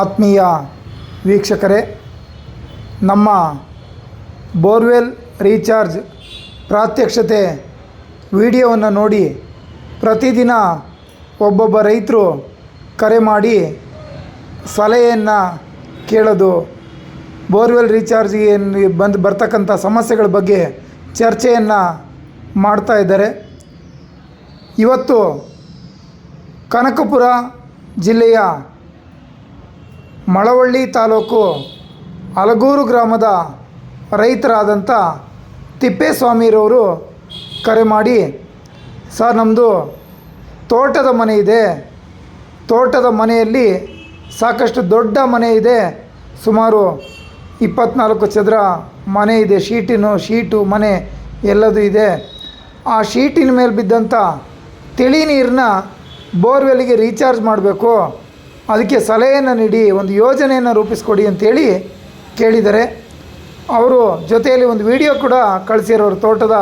ಆತ್ಮೀಯ ವೀಕ್ಷಕರೇ, ನಮ್ಮ ಬೋರ್ವೆಲ್ ರೀಚಾರ್ಜ್ ಪ್ರಾತ್ಯಕ್ಷತೆ ವಿಡಿಯೋವನ್ನು ನೋಡಿ ಪ್ರತಿದಿನ ಒಬ್ಬೊಬ್ಬ ರೈತರು ಕರೆ ಮಾಡಿ ಸಲಹೆಯನ್ನು ಕೇಳೋದು, ಬೋರ್ವೆಲ್ ರೀಚಾರ್ಜ್ಗೆ ಬಂದು ಬರ್ತಕ್ಕಂಥ ಸಮಸ್ಯೆಗಳ ಬಗ್ಗೆ ಚರ್ಚೆಯನ್ನು ಮಾಡ್ತಾ ಇದ್ದಾರೆ. ಇವತ್ತು ಕನಕಪುರ ಜಿಲ್ಲೆಯ ಮಳವಳ್ಳಿ ತಾಲೂಕು ಅಲಗೂರು ಗ್ರಾಮದ ರೈತರಾದಂಥ ತಿಪ್ಪೇಸ್ವಾಮಿರವರು ಕರೆ ಮಾಡಿ, ಸರ್ ನಮ್ಮದು ತೋಟದ ಮನೆ ಇದೆ. ತೋಟದ ಮನೆಯಲ್ಲಿ ಸಾಕಷ್ಟು ದೊಡ್ಡ ಮನೆ ಇದೆ. ಸುಮಾರು ಇಪ್ಪತ್ನಾಲ್ಕು ಚದರ ಮನೆ ಇದೆ. ಶೀಟಿನ, ಶೀಟು, ಮನೆ ಎಲ್ಲದೂ ಇದೆ. ಆ ಶೀಟಿನ ಮೇಲೆ ಬಿದ್ದಂಥ ತಿಳಿ ನೀರನ್ನ ಬೋರ್ವೆಲ್ಗೆ ರೀಚಾರ್ಜ್ ಮಾಡಬೇಕು. ಅದಕ್ಕೆ ಸಲಹೆಯನ್ನು ನೀಡಿ, ಒಂದು ಯೋಜನೆಯನ್ನು ರೂಪಿಸ್ಕೊಡಿ ಅಂತೇಳಿ ಕೇಳಿದರೆ, ಅವರು ಜೊತೆಯಲ್ಲಿ ಒಂದು ವಿಡಿಯೋ ಕೂಡ ಕಳಿಸಿರೋರು, ತೋಟದ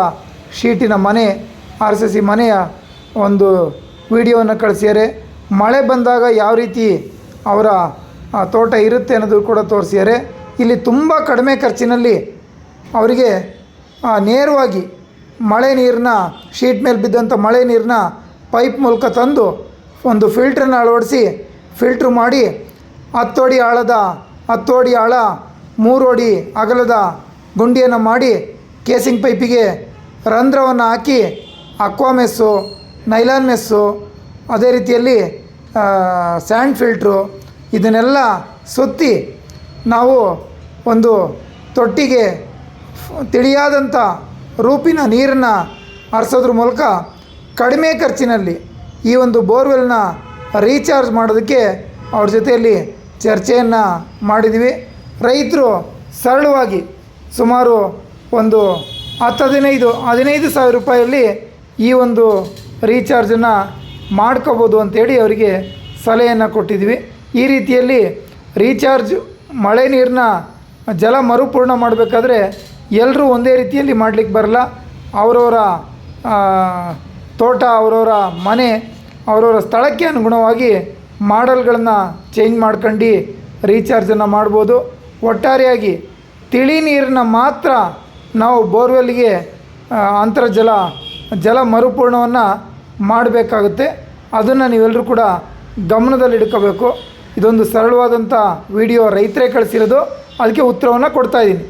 ಶೀಟಿನ ಮನೆ, ಆರ್ ಸಿ ಸಿ ಮನೆಯ ಒಂದು ವಿಡಿಯೋವನ್ನು ಕಳಿಸಿದ್ದಾರೆ. ಮಳೆ ಬಂದಾಗ ಯಾವ ರೀತಿ ಅವರ ತೋಟ ಇರುತ್ತೆ ಅನ್ನೋದು ಕೂಡ ತೋರಿಸಿದ್ದಾರೆ. ಇಲ್ಲಿ ತುಂಬ ಕಡಿಮೆ ಖರ್ಚಿನಲ್ಲಿ ಅವರಿಗೆ ನೇರವಾಗಿ ಮಳೆ ನೀರನ್ನ ಶೀಟ್ ಮೇಲೆ ಬಿದ್ದಂಥ ಮಳೆ ನೀರನ್ನ ಪೈಪ್ ಮೂಲಕ ತಂದು ಒಂದು ಫಿಲ್ಟ್ರನ್ನ ಅಳವಡಿಸಿ ಫಿಲ್ಟ್ರ್ ಮಾಡಿ ಹತ್ತೋಡಿ ಆಳದ, ಹತ್ತೋಡಿ ಆಳ ಮೂರು ಅಡಿ ಅಗಲದ ಗುಂಡಿಯನ್ನು ಮಾಡಿ ಕೇಸಿಂಗ್ ಪೈಪಿಗೆ ರಂಧ್ರವನ್ನು ಹಾಕಿ ಅಕ್ವಾ ಮೆಸ್ಸು ನೈಲಾನ್ ಮೆಸ್ಸು ಅದೇ ರೀತಿಯಲ್ಲಿ ಸ್ಯಾಂಡ್ ಫಿಲ್ಟ್ರು ಇದನ್ನೆಲ್ಲ ಸುತ್ತಿ ನಾವು ಒಂದು ತೊಟ್ಟಿಗೆ ತಿಳಿಯಾದಂಥ ರೂಪಿನ ನೀರನ್ನು ಹರಿಸೋದ್ರ ಮೂಲಕ ಕಡಿಮೆ ಖರ್ಚಿನಲ್ಲಿ ಈ ಒಂದು ಬೋರ್ವೆಲ್ನ ರೀಚಾರ್ಜ್ ಮಾಡೋದಕ್ಕೆ ಅವ್ರ ಜೊತೆಯಲ್ಲಿ ಚರ್ಚೆಯನ್ನು ಮಾಡಿದ್ವಿ. ರೈತರು ಸರಳವಾಗಿ ಸುಮಾರು ಒಂದು ಹತ್ತು ಹದಿನೈದು ಹದಿನೈದು ಸಾವಿರ ರೂಪಾಯಲ್ಲಿ ಈ ಒಂದು ರೀಚಾರ್ಜನ್ನು ಮಾಡ್ಕೋಬೋದು ಅಂತೇಳಿ ಅವರಿಗೆ ಸಲಹೆಯನ್ನು ಕೊಟ್ಟಿದ್ವಿ. ಈ ರೀತಿಯಲ್ಲಿ ರೀಚಾರ್ಜ್ ಮಳೆ ನೀರನ್ನ ಜಲ ಮರುಪೂರ್ಣ ಮಾಡಬೇಕಾದ್ರೆ ಎಲ್ಲರೂ ಒಂದೇ ರೀತಿಯಲ್ಲಿ ಮಾಡಲಿಕ್ಕೆ ಬರಲ್ಲ. ಅವರವರ ತೋಟ, ಅವರವರ ಮನೆ ಅವರವರ ಸ್ಥಳಕ್ಕೆ ಅನುಗುಣವಾಗಿ ಮಾಡಲ್ಗಳನ್ನು ಚೇಂಜ್ ಮಾಡ್ಕೊಂಡು ರೀಚಾರ್ಜನ್ನು ಮಾಡ್ಬೋದು. ಒಟ್ಟಾರೆಯಾಗಿ ತಿಳಿ ನೀರನ್ನ ಮಾತ್ರ ನಾವು ಬೋರ್ವೆಲ್ಗೆ ಅಂತರ್ಜಲ, ಜಲ ಮರುಪೂರ್ಣವನ್ನು ಮಾಡಬೇಕಾಗುತ್ತೆ. ಅದನ್ನು ನೀವೆಲ್ಲರೂ ಕೂಡ ಗಮನದಲ್ಲಿಡ್ಕೋಬೇಕು ಇದೊಂದು ಸರಳವಾದಂಥ ವಿಡಿಯೋ ರೈತರೇ ಕಳಿಸಿರೋದು. ಅದಕ್ಕೆ ಉತ್ತರವನ್ನು ಕೊಡ್ತಾಯಿದ್ದೀನಿ